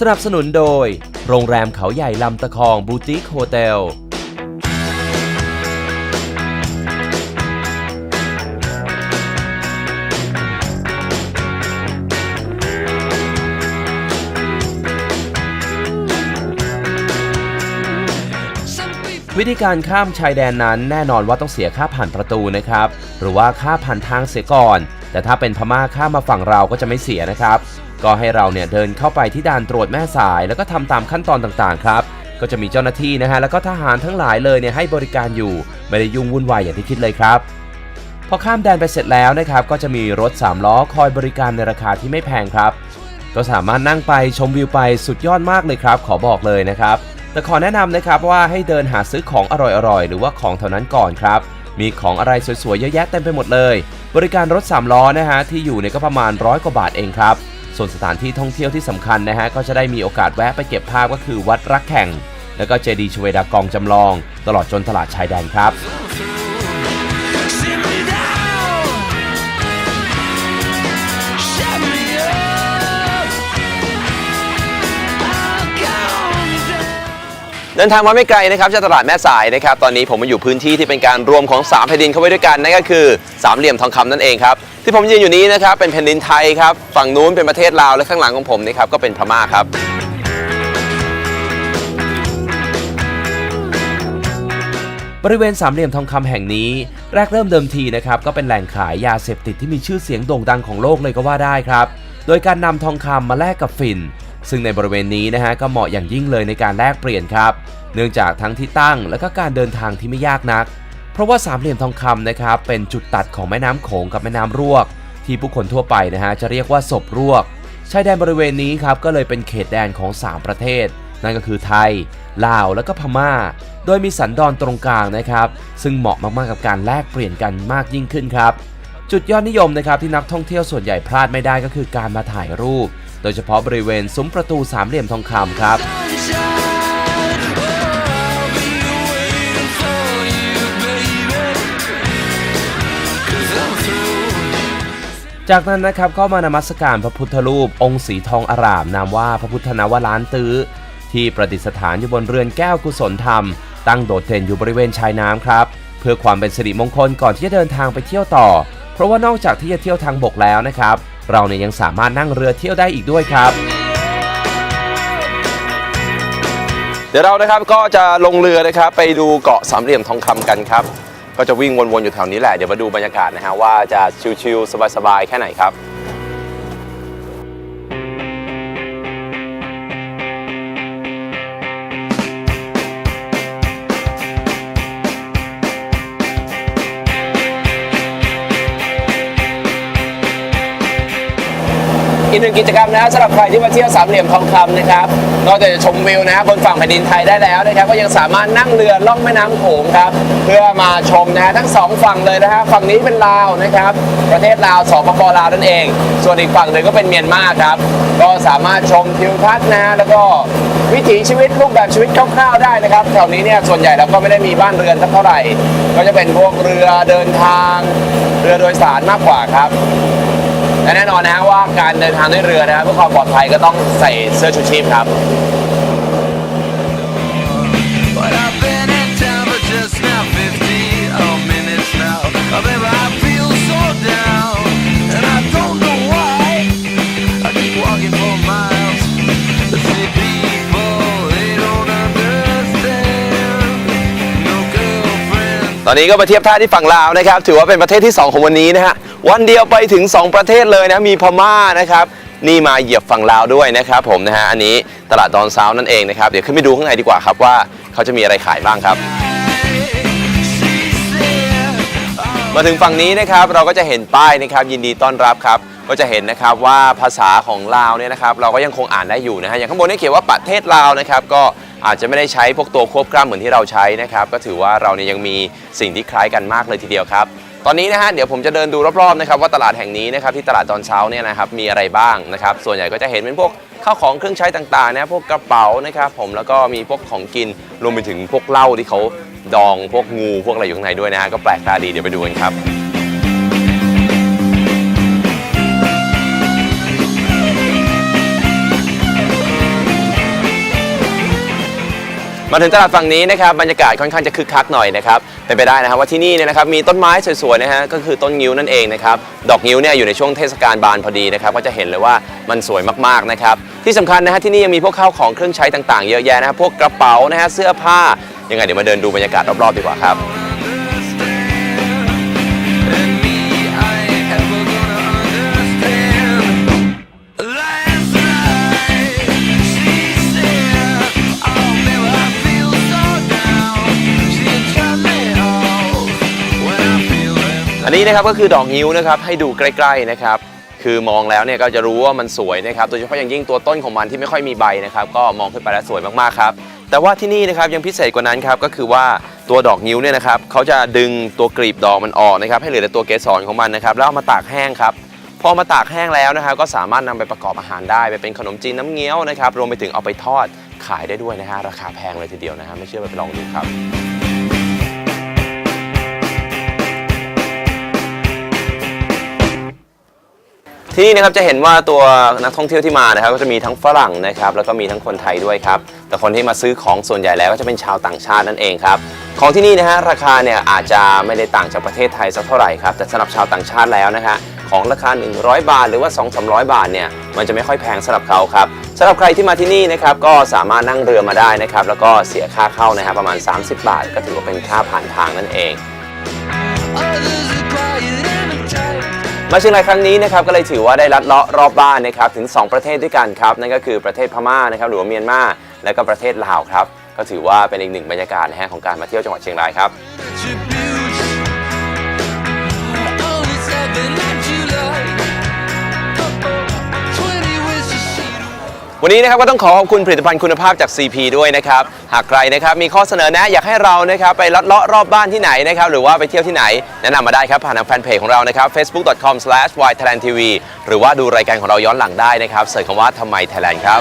สนับสนุนโดย โรงแรมเขาใหญ่ลำตะคองบูติคโฮเทล วิธีการข้ามชายแดนนั้นแน่นอนว่าต้องเสียค่าผ่านประตูนะครับ หรือว่าค่าผ่านทางเสียก่อน แต่ถ้าเป็นพม่าข้ามมาฝั่งเราก็จะไม่เสียนะครับ ก็ให้เราเนี่ยเดินเข้าไปที่ด่านตรวจแม่สายแล้วก็ทำตามขั้นตอนต่างๆครับก็จะมีเจ้าหน้าที่นะฮะแล้วก็ทหารทั้งหลายเลยเนี่ยให้บริการอยู่ไม่ได้ยุ่งวุ่นวายอย่างที่คิดเลยครับพอข้ามแดนไปเสร็จแล้วนะครับก็จะมีรถ 3 ล้อคอยบริการในราคาที่ไม่แพงครับก็สามารถนั่งไปชมวิวไปสุดยอดมากเลยครับ ขอบอกเลยนะครับ แต่ขอแนะนำนะครับว่าให้เดินหาซื้อของอร่อยๆ หรือว่าของแถวนั้นก่อนครับ มีของอะไรสวยๆ เยอะแยะเต็มไปหมดเลย บริการรถ 3 ล้อนะฮะที่อยู่เนี่ยก็ประมาณร้อยกว่าบาทเองครับ ส่วนสถานที่ท่องเที่ยวที่สำคัญนะฮะก็จะได้มีโอกาสแวะไปเก็บภาพก็คือวัดรักแข่ง แล้วก็เจดีย์ชเวดากองจำลอง ตลอดจนตลาดชายแดนครับ เดินทางมาไม่ไกลนะครับจากตลาดแม่สายนะครับตอนนี้ผมมาอยู่พื้นที่ที่เป็นการรวมของ3แผ่นดินเข้าไว้ด้วยกันนั่นก็คือสามเหลี่ยมทองคำนั่นเองครับที่ผมยืนอยู่นี้นะครับเป็นแผ่นดินไทยครับฝั่งนู้นเป็นประเทศลาวและข้างหลังของผมนี่ครับก็เป็นพม่าครับบริเวณสามเหลี่ยมทองคำแห่งนี้ แรกเริ่มเดิมทีนะครับก็เป็นแหล่งขายยาเสพติดที่มีชื่อเสียงโด่งดังของโลกเลยก็ว่าได้ครับ โดยการนำทองคำมาแลกกับฝิ่น ซึ่งในบริเวณนี้นะฮะก็เหมาะอย่างยิ่งเลยในการแลกเปลี่ยนครับ เนื่องจากทั้งที่ตั้งและก็การเดินทางที่ไม่ยากนัก เพราะว่าสามเหลี่ยมทองคำนะครับเป็นจุดตัดของแม่น้ำโขงกับแม่น้ำรวก ที่ผู้คนทั่วไปนะฮะจะเรียกว่าศพรวกชายแดนบริเวณนี้ครับก็เลยเป็นเขตแดนของ 3 ประเทศ นั่นก็คือไทย ลาวและก็พม่า โดยมีสันดอนตรงกลางนะครับ ซึ่งเหมาะมากๆกับการแลกเปลี่ยนกันมากยิ่งขึ้นครับ จุดยอดนิยมนะครับที่นักท่องเที่ยวส่วนใหญ่พลาดไม่ได้ก็คือการมาถ่ายรูป โดยเฉพาะบริเวณซุ้มประตูสามเหลี่ยมทองคำครับจากนั้นนะครับก็มานมัสการพระพุทธรูป องค์สีทองอาราม นามว่าพระพุทธนวล้านตื้อ ที่ประดิษฐานอยู่บนเรือนแก้วกุศลธรรม ตั้งโดดเด่นอยู่บริเวณชายน้ำครับ เพื่อความเป็นสิริมงคลก่อนที่จะเดินทางไปเที่ยวต่อ เพราะว่านอกจากที่จะเที่ยวทางบกแล้วนะครับ เราเนี่ยยังสามารถนั่งเรือเที่ยวได้อีกด้วยครับ เดี๋ยวเรานะครับก็จะลงเรือนะครับไปดูเกาะสามเหลี่ยมทองคำกันครับ ก็จะวิ่งวนๆอยู่แถวนี้แหละเดี๋ยวมาดูบรรยากาศนะฮะว่าจะชิลๆสบายๆแค่ไหนครับ กหนึ่งกิจกรรมนะสำหรับใครที่มาเที่ยวสามเหลี่ยมทองคำนะครับนอกจากจะชมวิวนะบนฝั่งแผ่นดินไทยได้แล้วนะครับก็ยังสามารถนั่งเรือล่องแม่น้ำโขงครับเพื่อมาชมนะทั้งสองฝั่งเลยนะฮะฝั่งนี้เป็นลาวนะครับประเทศลาวสปปลาวนั่นเอง ส่วนอีกฝั่งหนึ่งก็เป็นเมียนมาครับก็สามารถชมทิวทัศน์นะแล้วก็วิถีชีวิตรูปแบบชีวิตคร่าวๆได้นะครับแถวนี้เนี่ยส่วนใหญ่เราก็ไม่ได้มีบ้านเรือนสักเท่าไหร่ ก็จะเป็นพวกเรือเดินทาง เรือโดยสารมากกว่าครับ อนนะฮะว่าการเดินทางด้วยเรือนะครับเพื่อความปลอดภัยก็ต้องใส่เสื้อชูชีพครับ But I've been in town for just now 50 oh, minutes now. Oh, baby, I feel so down, and I don't know why. I keep walking for miles. The city people, they don't understand. No girlfriend. ตอนนี้ก็มาเทียบท่าที่ฝั่งลาวนะครับ ถือว่าเป็นประเทศที่ 2 ของวันนี้นะฮะ วันเดียวไปถึง 2 ประเทศเลยนะมีพม่านะครับ นี่มาเหยียบฝั่งลาวด้วยนะครับผมนะฮะอันนี้ตลาดดอนซาวนั่นเองนะครับเดี๋ยวขึ้นไปดูข้างในดีกว่าครับว่าเขาจะมีอะไรขายบ้างครับ มาถึงฝั่งนี้นะครับเราก็จะเห็นป้ายนะครับยินดีต้อนรับครับก็จะเห็นนะครับว่าภาษาของลาวเนี่ยนะครับเราก็ยังคงอ่านได้อยู่นะฮะอย่างข้างบนนี่เขียนว่าประเทศลาวนะครับก็อาจจะไม่ได้ใช้พวกตัวควบกล้ำเหมือนที่เราใช้นะครับก็ถือว่าเราเนี่ยยังมีสิ่งที่คล้ายกันมากเลยทีเดียวครับ ตอนนี้นะฮะเดี๋ยวผมจะเดินดูรอบๆนะครับว่าตลาดแห่งนี้นะครับที่ตลาดตอนเช้าเนี่ยนะครับมีอะไรบ้างนะครับส่วนใหญ่ก็จะเห็นเป็นพวกข้าวของเครื่องใช้ต่างๆนะพวกกระเป๋านะครับผมแล้วก็มีพวกของกินรวมไปถึงพวกเหล้าที่เขาดองพวกงูพวกอะไรอยู่ข้างในด้วยนะฮะก็แปลกตาดีเดี๋ยวไปดูกันครับ มาถึงตลาดฝั่งนี้นะครับบรรยากาศค่อนข้างจะคึกคักหน่อยนะครับเป็นไปได้นะครับว่าที่นี่เนี่ยนะครับมีต้นไม้สวยๆนะฮะก็คือต้นงิ้วนั่นเองนะครับดอกงิ้วเนี่ยอยู่ในช่วงเทศกาลบานพอดีนะครับก็จะเห็นเลยว่ามันสวยมากๆนะครับที่สำคัญนะฮะที่นี่ยังมีพวกข้าวของเครื่องใช้ต่างๆ เยอะแยะนะครับพวกกระเป๋านะฮะเสื้อผ้ายังไงเดี๋ยวมาเดินดูบรรยากาศรอบๆดีกว่าครับ นนี้นะครับก็คือดอกงิ้วนะครับให้ดูใกล้ ๆนะครับ คือมองแล้วเนี่ยก็จะรู้ว่ามันสวยนะครับโดยเฉพาะอย่างยิ่งตัวต้นของมันที่ไม่ค่อยมีใบนะครับ ก็มองขึ้นไปแล้วสวยมากๆครับแต่ว่าที่นี่นะครับยังพิเศษกว่านั้นครับก็คือว่าตัวดอกงิ้วเนี่ยนะครับเขาจะดึงตัวกลีบดอกมันออกนะครับให้เหลือแต่ตัวเกสรของมันนะครับแล้วเอามาตากแห้งครับพอมาตากแห้งแล้วนะครับ ก็สามารถนำไปประกอบอาหารได้ไปเป็นขนมจีนน้ำเงี้ยวนะครับรวมไปถึงเอาไปทอดขายได้ด้วยนะฮะราคาแพงเลยทีเดียวนะฮะไม่เชื่อไปลองดูครับ ที่นี่นะครับจะเห็นว่าตัวนักท่องเที่ยวที่มานะครับก็จะมีทั้งฝรั่งนะครับแล้วก็มีทั้งคนไทยด้วยครับแต่คนที่มาซื้อของส่วนใหญ่แล้วก็จะเป็นชาวต่างชาตินั่นเองครับของที่นี่นะฮะราคาเนี่ยอาจจะไม่ได้ต่างจากประเทศไทยสักเท่าไหร่ครับแต่สำหรับชาวต่างชาติแล้วนะฮะของราคา 100 บาท หรือว่า 2-300 บาทเนี่ยมันจะไม่ค่อยแพงสำหรับเขาครับสำหรับใครที่มาที่นี่นะครับก็สามารถนั่งเรือมาได้นะครับแล้วก็เสียค่าเข้านะฮะประมาณ 30 บาท ก็ถือว่าเป็นค่าผ่านทางนั่นเอง มาเชียงรายครั้งนี้นะครับก็เลยถือว่าได้ลัดเลาะรอบบ้านนะครับถึง 2 ประเทศด้วยกันครับนั่นก็คือประเทศพม่านะครับหรือว่าเมียนมาและก็ประเทศลาวครับก็ถือว่าเป็นอีกหนึ่งบรรยากาศนะฮะของการมาเที่ยวจังหวัดเชียงรายครับ วันนี้นะครับก็ต้องขอขอบคุณผลิตภัณฑ์คุณภาพจาก CP ด้วยนะครับ หากใครนะครับมีข้อเสนอแนะอยากให้เรานะครับไปลัดเลาะรอบบ้านที่ไหนนะครับหรือว่าไปเที่ยวที่ไหน แนะนำมาได้ครับผ่านทางแฟนเพจของเรานะครับ facebook.com/ythailandtv หรือว่าดูรายการของเราย้อนหลังได้นะครับเสิร์ชคำว่าทำไม Thailand ครับ